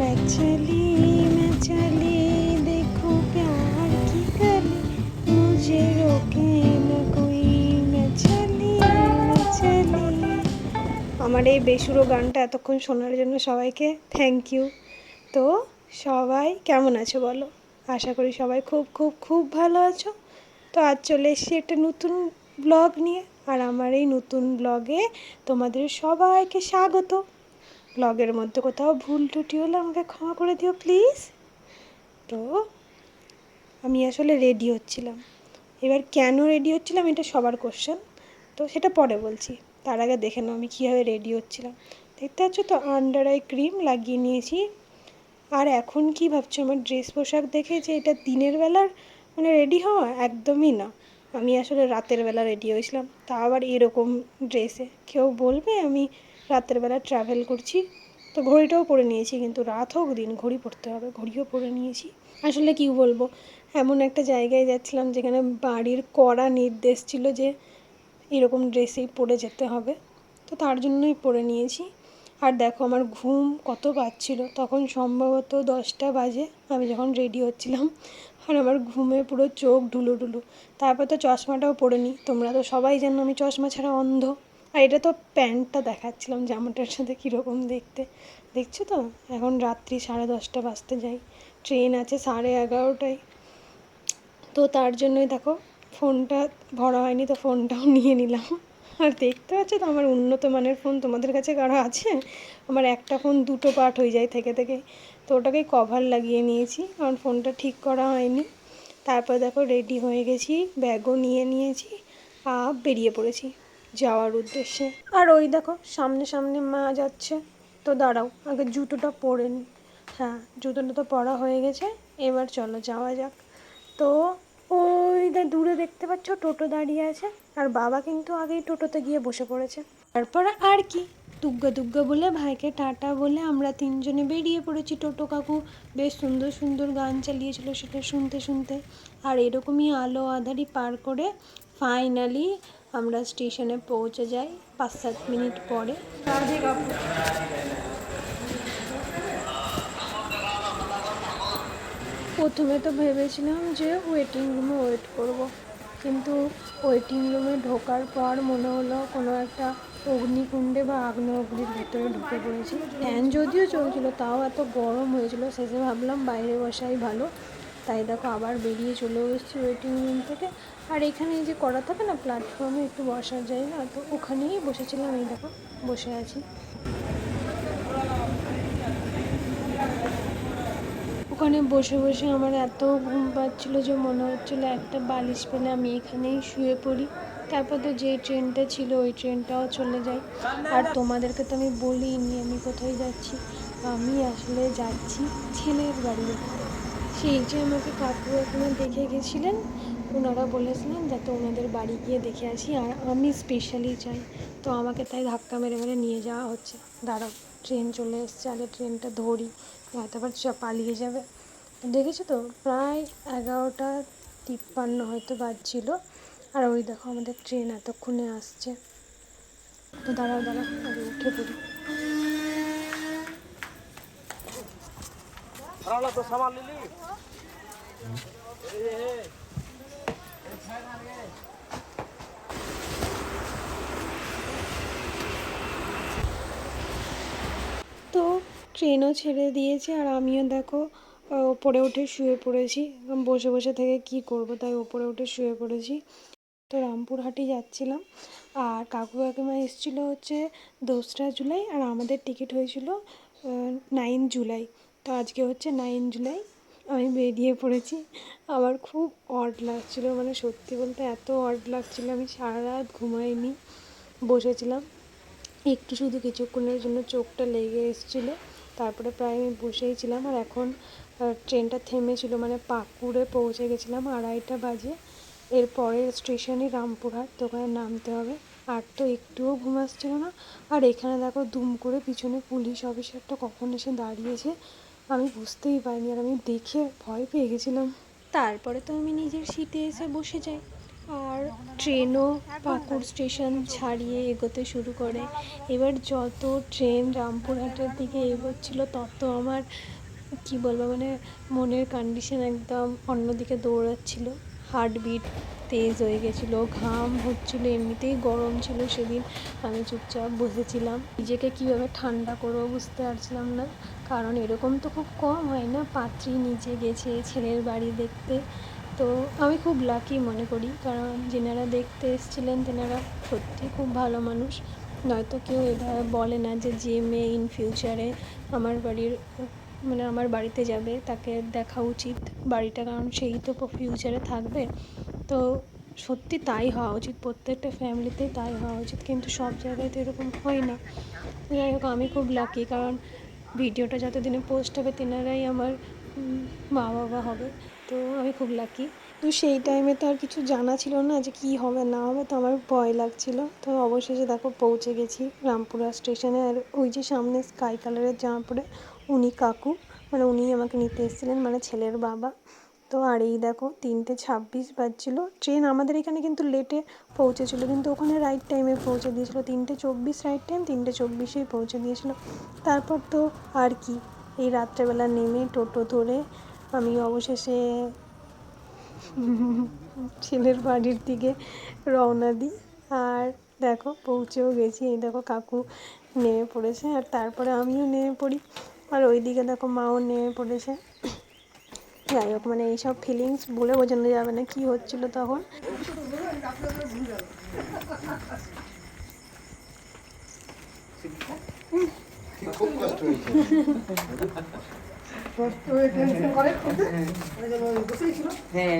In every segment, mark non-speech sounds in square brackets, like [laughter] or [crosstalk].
मैं चली मैं चली देखो प्यार की गली मुझे रोके न कोई मैं चली मैं चली আমার এই বেসুরো গানটা এতক্ষণ শোনার জন্য সবাইকে থ্যাংক ইউ তো সবাই কেমন আছো বলো আশা করি সবাই খুব খুব খুব ভালো আছো তো আজ চলে এসেছি একটা নতুন ব্লগ নিয়ে আর আমার এই নতুন ব্লগে তোমাদের সবাইকে স্বাগত ব্লগের মধ্যে কোথাও ভুল টুটি হলে আমাকে ক্ষমা করে দিও, প্লিজ। তো, আমি আসলে রেডি হচ্ছিলাম। এবার কেন রেডি হচ্ছিলাম এটা সবার কোশ্চেন তো সেটা পরে বলছি। তার আগে দেখে নাও আমি কীভাবে রেডি হচ্ছিলাম। দেখতে পাচ্ছ তো আন্ডার আই ক্রিম লাগিয়ে নিয়েছি। আর এখন কি ভাবছ? আমার ড্রেস পোশাক দেখে যে এটা দিনের বেলার মানে রেডি হওয়া একদমই না। আমি আসলে রাতের বেলা রেডি হয়েছিলাম। তা আবার এরকম ড্রেসে কেউ বলবে আমি রাতের বেলা ট্রাভেল করছি। তো ঘড়িটাও পরে নিয়েছি, কিন্তু রাত হোক, দিন ঘড়ি পরতে হবে, ঘড়িও পরে নিয়েছি। আসলে কি বলব, এমন একটা জায়গায় যাচ্ছিলাম যেখানে বাড়ির কড়া নির্দেশ ছিল যে এরকম ড্রেসেই পরে যেতে হবে। তো তার জন্যই পরে নিয়েছি। আর দেখো, আমার ঘুম কত পাচ্ছিল তখন সম্ভবত দশটা বাজে, আমি যখন রেডি হচ্ছিলাম, আর আমার ঘুমে পুরো চোখ ঢুলু ঢুলু তারপর তো চশমাটাও পরে নিই তোমরা তো সবাই জানো, আমি চশমা ছাড়া অন্ধ। আর এটা তো প্যান্টটা দেখাচ্ছিলাম জামাটার সাথে কীরকম দেখতে। দেখছ তো? এখন রাত্রি সাড়ে দশটা বাজতে যাই। ট্রেন আছে সাড়ে এগারোটায়। তো তার জন্যই দেখো, ফোনটা ভরা হয়নি তো ফোনটাও নিয়ে নিলাম। আর দেখতে পাচ্ছ তো আমার উন্নত মানের ফোন তোমাদের কাছে কারও আছে? আমার একটা ফোন দুটো পার্ট হয়ে যায় থেকে থেকে। তো ওটাকেই কভার লাগিয়ে নিয়েছি, কারণ ফোনটা ঠিক করা হয়নি। তারপর দেখো রেডি হয়ে গেছি, ব্যাগও নিয়ে নিয়েছি আর বেরিয়ে পড়েছি। যাওয়ার উদ্দেশ্যে। আর ওই দেখো, সামনে সামনে মা যাচ্ছে। তো দাঁড়াও, আগে জুতোটা পরে নিই হ্যাঁ জুতোটা তো পরা হয়ে গেছে, এবার চলো যাওয়া যাক। তো ওই দূরে দেখতে পাচ্ছ, টোটো দাঁড়িয়ে আছে। আর বাবা কিন্তু আগেই টোটোতে গিয়ে বসে পড়েছে। তারপর আর কি? দুগ্গা দুগ্গা বলে, ভাইকে টাটা বলে আমরা তিনজনে বেরিয়ে পড়েছি টোটো কাকু। বেশ সুন্দর সুন্দর গান চালিয়েছিল সেটা শুনতে শুনতে। আর এরকমই আলো আধারি পার করে ফাইনালি আমরা স্টেশনে পৌঁছে যাই পাঁচ সাত মিনিট পরে প্রথমে তো ভেবেছিলাম যে ওয়েটিং রুমে ওয়েট করব। কিন্তু ওয়েটিং রুমে ঢোকার পর মনে হলো কোনো একটা অগ্নিকুণ্ডে বা আগ্নেয়গিরির ভেতরে ঢুকে পড়েছি ফ্যান যদিও চলছিল, তাও এত গরম হয়েছিল শেষে ভাবলাম বাইরে বসাই ভালো তাই দেখো আবার বেরিয়ে চলে এসেছি ওয়েটিং রুম থেকে। আর এখানে যে করা থাকে না প্ল্যাটফর্মে একটু বসার না, তো ওখানেই বসেছিলাম, এই দেখো, বসে আছি। ওখানে বসে বসে আমার এত ঘুম পাচ্ছিল যে মনে হচ্ছিল একটা বালিশ পেলে আমি এখানেই শুয়ে পড়ি। তারপর তো যে ট্রেনটা ছিল, ওই ট্রেনটাও চলে যায়। আর তোমাদেরকে তো আমি বলিনি আমি কোথায় যাচ্ছি, আমি আসলে যাচ্ছি ছেলের বাড়ি। সেই যে আমাকে কাকু এখানে দেখে গেছিলেন, ওনারা বলেছিলেন যাতে ওনাদের বাড়ি গিয়ে দেখে আসি, আর আমি স্পেশালি চাই। তো আমাকে তাই ধাক্কা মেরে মেরে নিয়ে যাওয়া হচ্ছে। দাঁড়াও ট্রেন চলে এসছে, আগে ট্রেনটা ধরি হয়তো আবার পালিয়ে যাবে। দেখেছ তো, প্রায় এগারোটা তিপ্পান্ন হয়তো বাজছিল। আর ওই দেখো আমাদের ট্রেন এতক্ষণে আসছে। তো দাঁড়াও দাঁড়াও, আগে উঠে পড়ি। राणा तो सामान ले ली তো ট্রেনও ছেড়ে দিয়েছে আর আমিও দেখো আহ, ওপরে উঠে শুয়ে পড়েছি আমি বসে বসে থেকে কি করব তাই ওপরে উঠে শুয়ে পড়েছি তো রামপুরহাটি যাচ্ছিলাম আর কাকু কাকিমা এসেছিল হচ্ছে দোসরা জুলাই আর আমাদের টিকিট হয়েছিল নাইন জুলাই তো আজকে হচ্ছে নাইন জুলাই, আমি বেরিয়ে পড়েছি। আমার খুব অড লাগছিল মানে সত্যি বলতে এত অড লাগছিল, আমি সারা রাত ঘুমাইনি, বসেছিলাম। একটু শুধু কিছুক্ষণের জন্য চোখটা লেগে এসেছিল, তারপরে প্রায় আমি বসেই ছিলাম, আর এখন ট্রেনটা থেমেছিল মানে পাকুড়ে পৌঁছে গেছিলাম, আড়াইটা বাজে। এর পরের স্টেশনই রামপুরহাট, তো ওখানে নামতে হবে। আর তো একটুও ঘুম আসছিল না। আর এখানে দেখো দুম করে পিছনে পুলিশ অফিসারটা কখন এসে দাঁড়িয়েছে আমি বুঝতেই পারিনি আর আমি দেখে ভয় পেয়ে গেছিলাম। তারপরে তো আমি নিজের সিটে এসে বসে যাই। আর ট্রেনও পাকুড় স্টেশন ছাড়িয়ে এগোতে শুরু করে। এবার যত ট্রেন রামপুরহাটের দিকে এগোচ্ছিলো, তত আমার, কি বলব মানে মনের কন্ডিশন একদম অন্যদিকে দৌড়াচ্ছিল। হার্টবিট, তেজ হয়ে গেছিল, ঘাম হচ্ছিল, এমনিতেই গরম ছিল সেদিন। আমি চুপচাপ বসেছিলাম। নিজেকে কীভাবে ঠান্ডা করব বুঝতে পারছিলাম না। কারণ এরকম তো খুব কম হয় না, পাত্রী নিচে গেছে, ছেলের বাড়ি দেখতে। তো আমি খুব লাকি মনে করি, কারণ যেনারা দেখতে এসেছিলেন তেনারা সত্যি খুব ভালো মানুষ। নয়তো কেউ এভাবে বলে না যে যে মেয়ে ইন ফিউচারে আমার বাড়ির মানে আমার বাড়িতে যাবে, তাকে দেখা উচিত বাড়িটা, কারণ সেই তো ফিউচারে থাকবে। তো সত্যি তাই হওয়া উচিত, প্রত্যেকটা ফ্যামিলিতেই তাই হওয়া উচিত, কিন্তু সব জায়গায় তো এরকম হয় না। যাই হোক, আমি খুব লাকি কারণ ভিডিওটা যতদিনে পোস্ট হবে, তেনারাই আমার মা বাবা হবে, তো আমি খুব লাকি তো সেই টাইমে তো আর কিছু জানা ছিল না যে কী হবে, না হবে, তো আমার ভয় লাগছিল। তো অবশেষে দেখো, পৌঁছে গেছি রামপুরা স্টেশনে আর ওই যে সামনে স্কাই কালারের জামা পরে উনি কাকু মানে উনি আমাকে নিতে এসেছিলেন মানে ছেলের বাবা। তো আর এই দেখো, তিনটে ছাব্বিশ বাজছিল। ট্রেন আমাদের এখানে কিন্তু লেটে পৌঁছেছিল, কিন্তু ওখানে রাইট টাইমে পৌঁছে দিয়েছিল। তিনটে চব্বিশ রাইট টাইম তিনটে চব্বিশেই পৌঁছে দিয়েছিল। তারপর তো আর কি, এই রাত্রেবেলা নেমে টোটো ধরে আমি অবশেষে [laughs] ছেলের বাড়ির দিকে রওনা দিই। আর দেখো, পৌঁছেও গেছি। এই দেখো, কাকু নেমে পড়েছে। আর তারপরে আমিও নেমে পড়ি। আর ওইদিকে দেখো মাও নেমে পড়েছে। যাই হোক মানে এইসব ফিলিংস বলে বোঝানো যাবে না কী হচ্ছিল তখন। হয়ে।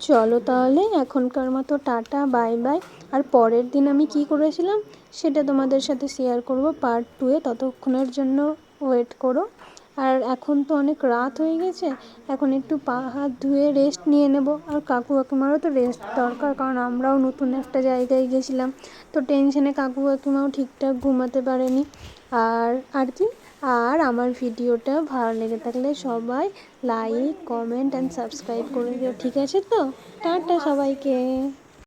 চলো তাহলে, এখনকার মতো টাটা, বাই বাই। আর পরের দিন আমি কি করেছিলাম? সেটা তোমাদের সাথে শেয়ার করব পার্ট টুয়ে ততক্ষণের জন্য ওয়েট করো। আর এখন তো অনেক রাত হয়ে গেছে, এখন একটু পা হাত ধুয়ে রেস্ট নিয়ে নেব। আর কাকু কাকিমারও তো রেস্ট দরকার, কারণ আমরাও নতুন একটা জায়গায় গেছিলাম। তো টেনশনে কাকু কাকিমাও ঠিকঠাক ঘুমাতে পারেনি। আর আর কি? আর আমার ভিডিওটা ভালো লেগে থাকলে সবাই লাইক কমেন্ট অ্যান্ড সাবস্ক্রাইব করে দিও, ঠিক আছে তো? টাটা সবাইকে।